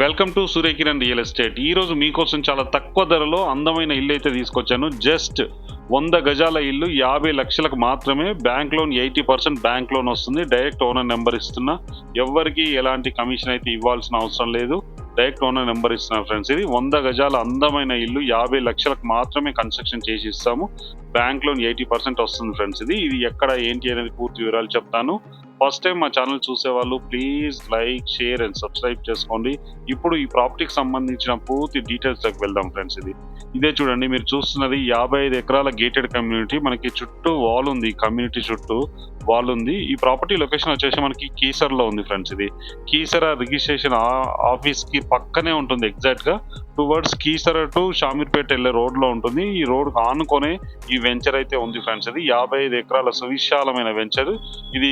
Welcome to Suryakiran real estate. ఈ రోజు మీకోసం చాలా తక్కువ ధరలో అందమైన ఇల్లు అయితే తీసుకొచ్చాను. జస్ట్ వంద గజాల ఇల్లు యాభై లక్షలకు మాత్రమే bank loan eighty percent bank loan వస్తుంది. డైరెక్ట్ ఓనర్ నెంబర్ ఇస్తున్నా. ఎవరికి ఎలాంటి కమిషన్ అయితే ఇవ్వాల్సిన అవసరం లేదు. డైరెక్ట్ ఓనర్ నెంబర్ ఇస్తున్నా ఫ్రెండ్స్ ఇది. వంద గజాల అందమైన ఇల్లు యాభై లక్షలకు మాత్రమే కన్స్ట్రక్షన్ చేసి ఇస్తాము. బ్యాంక్ లోన్ ఎయిటీ పర్సెంట్ వస్తుంది ఫ్రెండ్స్ ఇది. ఇది ఎక్కడ ఏంటి అనేది పూర్తి వివరాలు చెప్తాను. ఫస్ట్ టైం మా ఛానల్ చూసే వాళ్ళు please like share and subscribe చేసుకోండి. ఇప్పుడు ఈ ప్రాపర్టీకి సంబంధించిన పూర్తి డీటెయిల్స్లోకి వెళ్దాం ఫ్రెండ్స్ ఇది. ఇదే చూడండి మీరు చూస్తున్నది యాభై ఐదు ఎకరాల గేటెడ్ కమ్యూనిటీ మనకి చుట్టూ వాల్ ఉంది కమ్యూనిటీ చుట్టూ వాల్ ఉంది. ఈ ప్రాపర్టీ లొకేషన్ వచ్చేసి మనకి కీసర్లో ఉంది ఫ్రెండ్స్ ఇది. కీసర రిజిస్ట్రేషన్ ఆఫీస్కి పక్కనే ఉంటుంది ఎగ్జాక్ట్గా. టువర్డ్స్ కీసర టు షామీర్పేట వెళ్ళే రోడ్లో ఉంటుంది. ఈ రోడ్ ఆనుకొనే ఈ వెంచర్ అయితే ఉంది ఫ్రెండ్స్ ఇది యాభై ఐదు ఎకరాల సువిశాలమైన వెంచర్ ఇది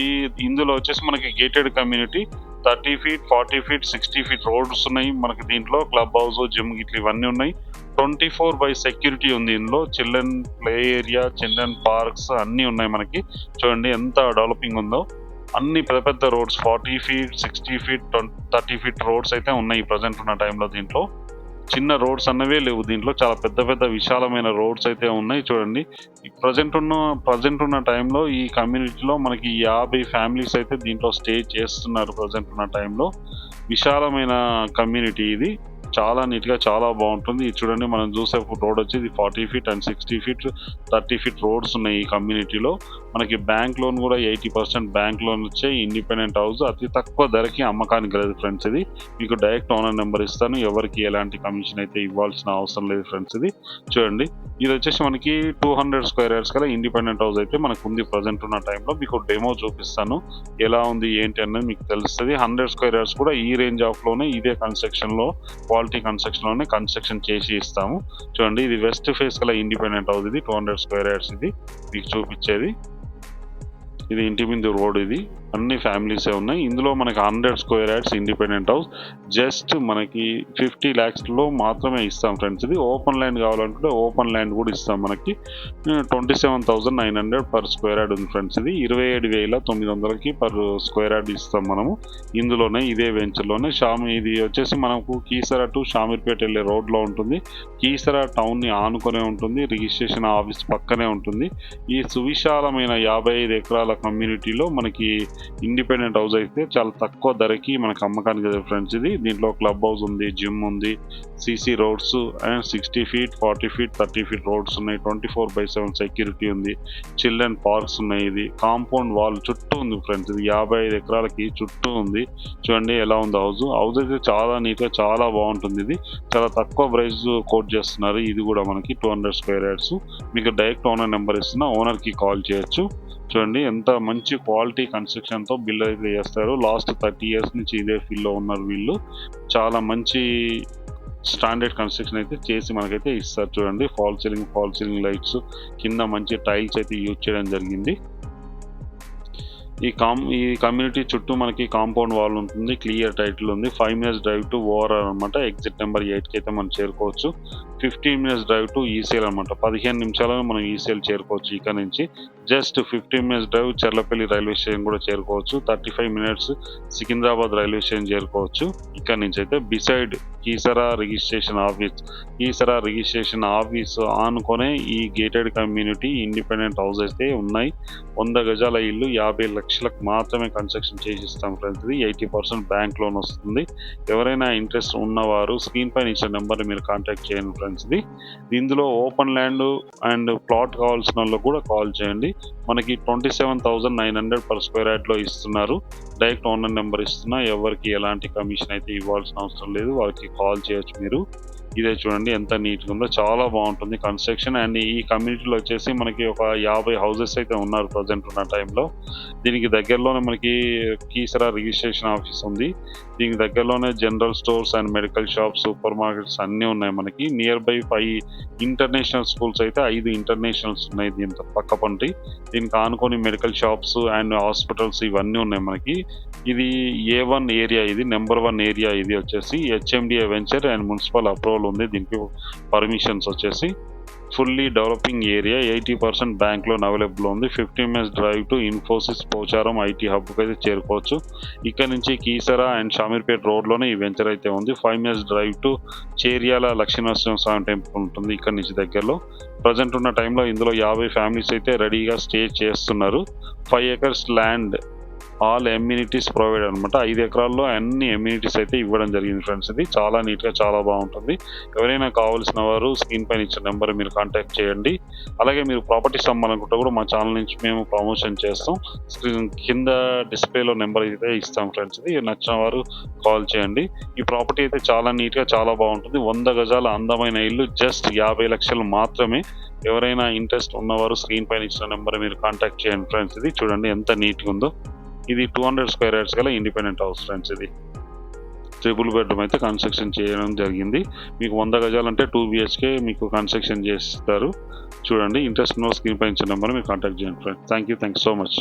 ఇందులో వచ్చేసి మనకి gated community thirty feet forty feet sixty feet roads ఉన్నాయి మనకి దీంట్లో. క్లబ్ హౌస్ జిమ్ ఇట్లా ఇవన్నీ ఉన్నాయి. ట్వంటీ ఫోర్ బై సెక్యూరిటీ ఉంది ఇందులో. Children play area children parks అన్నీ ఉన్నాయి మనకి. చూడండి ఎంత డెవలపింగ్ ఉందో. అన్ని పెద్ద పెద్ద roads forty feet sixty feet thirty feet roads అయితే ఉన్నాయి ప్రజెంట్ ఉన్న టైంలో దీంట్లో. చిన్న రోడ్స్ అన్నవే లేవు. దీంట్లో చాలా పెద్ద పెద్ద విశాలమైన రోడ్స్ అయితే ఉన్నాయి చూడండి. ప్రజెంట్ ఉన్న ప్రజెంట్ ఉన్న టైంలో ఈ కమ్యూనిటీలో మనకి యాభై ఫ్యామిలీస్ అయితే దీంట్లో స్టే చేస్తున్నారు ప్రజెంట్ ఉన్న టైంలో విశాలమైన కమ్యూనిటీ ఇది. చాలా నీట్గా చాలా బాగుంటుంది. ఇది చూడండి మనం చూసే రోడ్ వచ్చి ఇది forty feet and sixty feet thirty feet roads ఉన్నాయి ఈ కమ్యూనిటీలో. మనకి బ్యాంక్ లోన్ కూడా ఎయిటీ పర్సెంట్ బ్యాంక్ లోన్ వచ్చే ఇండిపెండెంట్ హౌస్. అతి తక్కువ ధరకి అమ్మకానికి లేదు ఫ్రెండ్స్ ఇది. మీకు డైరెక్ట్ ఓనర్ నెంబర్ ఇస్తాను. ఎవరికి ఎలాంటి కమిషన్ అయితే ఇవ్వాల్సిన అవసరం లేదు ఫ్రెండ్స్ ఇది. చూడండి ఇది వచ్చేసి మనకి టూ హండ్రెడ్ స్క్వేర్ ఇయర్స్ కల ఇండిపెండెంట్ హౌస్ అయితే మనకు ఉంది ప్రజెంట్ ఉన్న టైంలో. మీకు డెమో చూపిస్తాను. ఎలా ఉంది ఏంటి అనేది మీకు తెలుస్తుంది. హండ్రెడ్ స్క్వేర్ ఇయర్స్ కూడా ఈ రేంజ్ ఆఫ్లోనే ఇదే కన్స్ట్రక్షన్లో క్వాలిటీ కన్స్ట్రక్షన్లోనే కన్స్ట్రక్షన్ చేసి ఇస్తాము. చూడండి ఇది వెస్ట్ ఫేస్ కల ఇండిపెండెంట్ అవుతుంది టూ హండ్రెడ్ స్క్వేర్ యార్డ్స్ ఇది. మీకు చూపించేది. ఇది ఇంటి ముందు రోడ్ ఇది. అన్ని ఫ్యామిలీసే ఉన్నాయి. ఇందులో మనకి hundred square yards independent house. Just మనకి ఫిఫ్టీ ల్యాక్స్లో మాత్రమే ఇస్తాం ఫ్రెండ్స్ ఇది. ఓపెన్ ల్యాండ్ కావాలనుకుంటే ఓపెన్ ల్యాండ్ కూడా ఇస్తాం మనకి. Twenty seven thousand nine hundred per square yard ఉంది ఫ్రెండ్స్ ఇది. ఇరవై ఏడు వేల తొమ్మిది వందలకి పర్ స్క్వేర్ యార్డ్ ఇస్తాం మనము. ఇందులోనే ఇదే వెంచర్లోనే షామి ఇది వచ్చేసి మనకు కీసర టు షామీర్పేట వెళ్ళే రోడ్లో ఉంటుంది. కీసర టౌన్ని ఆనుకునే ఉంటుంది. రిజిస్ట్రేషన్ ఆఫీస్ పక్కనే ఉంటుంది. ఈ సువిశాలమైన యాభై ఐదు ఎకరాల కమ్యూనిటీలో మనకి ఇండిపెండెంట్ హౌస్ అయితే చాలా తక్కువ ధరకి మనకు అమ్మకానికి ఫ్రెండ్స్ ఇది. దీంట్లో క్లబ్ హౌస్ ఉంది జిమ్ ఉంది CC roads and sixty feet forty feet thirty feet roads ఉన్నాయి. Twenty four by seven security ఉంది చిల్డ్రన్ పార్క్స్ ఉన్నాయి ఇది. కాంపౌండ్ వాల్ చుట్టూ ఉంది ఫ్రెండ్స్ ఇది. యాభై ఐదు ఎకరాలకి చుట్టూ ఉంది. చూడండి ఎలా ఉంది హౌస్ హౌస్ అయితే చాలా నీట్గా చాలా బాగుంటుంది ఇది. చాలా తక్కువ ప్రైస్ కోట్ చేస్తున్నారు. ఇది కూడా మనకి టూ హండ్రెడ్ స్క్వేర్ యార్డ్స్ మీకు డైరెక్ట్ ఓనర్ నెంబర్ ఇస్తున్నా ఓనర్కి కాల్ చేయొచ్చు. చూడండి ఎంత మంచి క్వాలిటీ కన్స్ట్రక్షన్తో బిల్ అయితే చేస్తారు. లాస్ట్ థర్టీ ఇయర్స్ నుంచి ఇదే ఫీల్డ్లో ఉన్నారు వీళ్ళు. చాలా మంచి స్టాండర్డ్ కన్స్ట్రక్షన్ అయితే చేసి మనకైతే ఇస్తారు చూడండి. False ceiling false ceiling lights కింద మంచి టైల్స్ అయితే యూజ్ చేయడం జరిగింది. ఈ కామ్ ఈ కమ్యూనిటీ చుట్టూ మనకి కాంపౌండ్ వాల్ ఉంటుంది క్లియర్ టైటిల్ ఉంది. Five minutes drive to over అనమాట ఎగ్జిట్ నెంబర్ ఎయిట్కి అయితే మనం చేరుకోవచ్చు. Fifteen minutes drive to ECL అనమాట పదిహేను నిమిషాలలో మనం ఈసీఎల్ చేరుకోవచ్చు ఇక్కడ నుంచి. Just fifteen minutes drive Cherlapally railway station కూడా చేరుకోవచ్చు. Thirty five minutes Secunderabad railway station చేరుకోవచ్చు. ఇక్కడ నుంచి అయితే beside Keesara registration office. Keesara registration office ఆనుకొనే ఈ గేటెడ్ కమ్యూనిటీ ఇండిపెండెంట్ హౌస్ అయితే ఉన్నాయి. వంద గజాల ఇల్లు యాభై లక్షలకు మాత్రమే కన్స్ట్రక్షన్ చేసి ఇస్తాం ఫ్రెండ్స్. ఇది ఎయిటీ పర్సెంట్ బ్యాంక్ లోన్ వస్తుంది. ఎవరైనా ఇంట్రెస్ట్ ఉన్నవారు స్క్రీన్ పైన ఇచ్చిన నెంబర్ మీరు కాంటాక్ట్ చేయండి ఫ్రెండ్స్. ఇది ఇందులో ఓపెన్ ల్యాండ్ అండ్ ప్లాట్ కావాల్సిన వాళ్ళు కూడా కాల్ చేయండి. మనకి twenty seven thousand nine hundred per square యార్డ్లో ఇస్తున్నారు. డైరెక్ట్ ఓనర్ నెంబర్ ఇస్తున్నా. ఎవరికి ఎలాంటి కమిషన్ అయితే ఇవ్వాల్సిన అవసరం లేదు వాళ్ళకి కాల్ చేయొచ్చు మీరు. ఇదే చూడండి ఎంత నీట్గా ఉందో. చాలా బాగుంటుంది కన్స్ట్రక్షన్ అండ్ ఈ కమ్యూనిటీలో వచ్చేసి మనకి ఒక యాభై హౌసెస్ అయితే ఉన్నారు ప్రజెంట్ ఉన్న టైంలో దీనికి దగ్గరలోనే మనకి కీసరా రిజిస్ట్రేషన్ ఆఫీస్ ఉంది. దీనికి దగ్గరలోనే general stores and medical shops super markets అన్నీ ఉన్నాయి మనకి. Near by five international schools అయితే ఐదు ఇంటర్నేషనల్స్ ఉన్నాయి దీని పక్క పంటి. దీనికి ఆనుకొని మెడికల్ షాప్స్ అండ్ హాస్పిటల్స్ ఇవన్నీ ఉన్నాయి మనకి. ఇది ఏ వన్ ఏరియా ఇది నెంబర్ వన్ ఏరియా ఇది వచ్చేసి HMDA venture and municipal approval ఉంది. దీనికి పర్మిషన్స్ వచ్చేసి fully developing area eighty percent bank loan available ఉంది. Fifteen minutes drive to Infosys Pocharam IT హబ్కి అయితే చేరుకోవచ్చు. ఇక్కడ నుంచి కీసరా అండ్ షామీర్పేట్ రోడ్లోనే ఈ వెంచర్ అయితే ఉంది. Five minutes drive to Cheriyal Lakshminarasimha Swamy temple ఉంటుంది ఇక్కడ నుంచి దగ్గరలో. ప్రజెంట్ ఉన్న టైంలో ఇందులో యాభై ఫ్యామిలీస్ అయితే రెడీగా స్టే చేస్తున్నారు. Five acres land all amenities provide అనమాట ఐదు ఎకరాల్లో అన్ని ఎమ్యూనిటీస్ అయితే ఇవ్వడం జరిగింది ఫ్రెండ్స్ ఇది. చాలా నీట్గా చాలా బాగుంటుంది. ఎవరైనా కావాల్సిన వారు స్క్రీన్ పైన ఇచ్చిన నెంబర్ మీరు కాంటాక్ట్ చేయండి. అలాగే మీరు ప్రాపర్టీస్ అమ్మాలనుకుంటే కూడా మా ఛానల్ నుంచి మేము ప్రమోషన్ చేస్తాం. స్క్రీన్ కింద డిస్ప్లేలో నెంబర్ అయితే ఇస్తాం ఫ్రెండ్స్ ఇది. నచ్చిన వారు కాల్ చేయండి. ఈ ప్రాపర్టీ అయితే చాలా నీట్గా చాలా బాగుంటుంది. వంద గజాల అందమైన ఇల్లు జస్ట్ యాభై లక్షలు మాత్రమే. ఎవరైనా ఇంట్రెస్ట్ ఉన్నవారు స్క్రీన్ పైన ఇచ్చిన నెంబర్ మీరు కాంటాక్ట్ చేయండి ఫ్రెండ్స్ ఇది. చూడండి ఎంత నీట్గా ఉందో. ఇది టూ హండ్రెడ్ స్క్వేర్ యార్డ్స్ గల ఇండిపెండెంట్ హౌస్ ఫ్రెండ్స్ ఇది. ట్రిపుల్ బెడ్రూమ్ అయితే కన్స్ట్రక్షన్ చేయడం జరిగింది. మీకు వంద గజాలంటే టూ బిహెచ్కే మీకు కన్స్ట్రక్షన్ చేస్తారు. చూడండి ఇంట్రెస్ట్ ఉన్న స్క్రీన్ పై ఇచ్చిన నెంబర్ మీరు కాంటాక్ట్ చేయండి friends thank you thank so much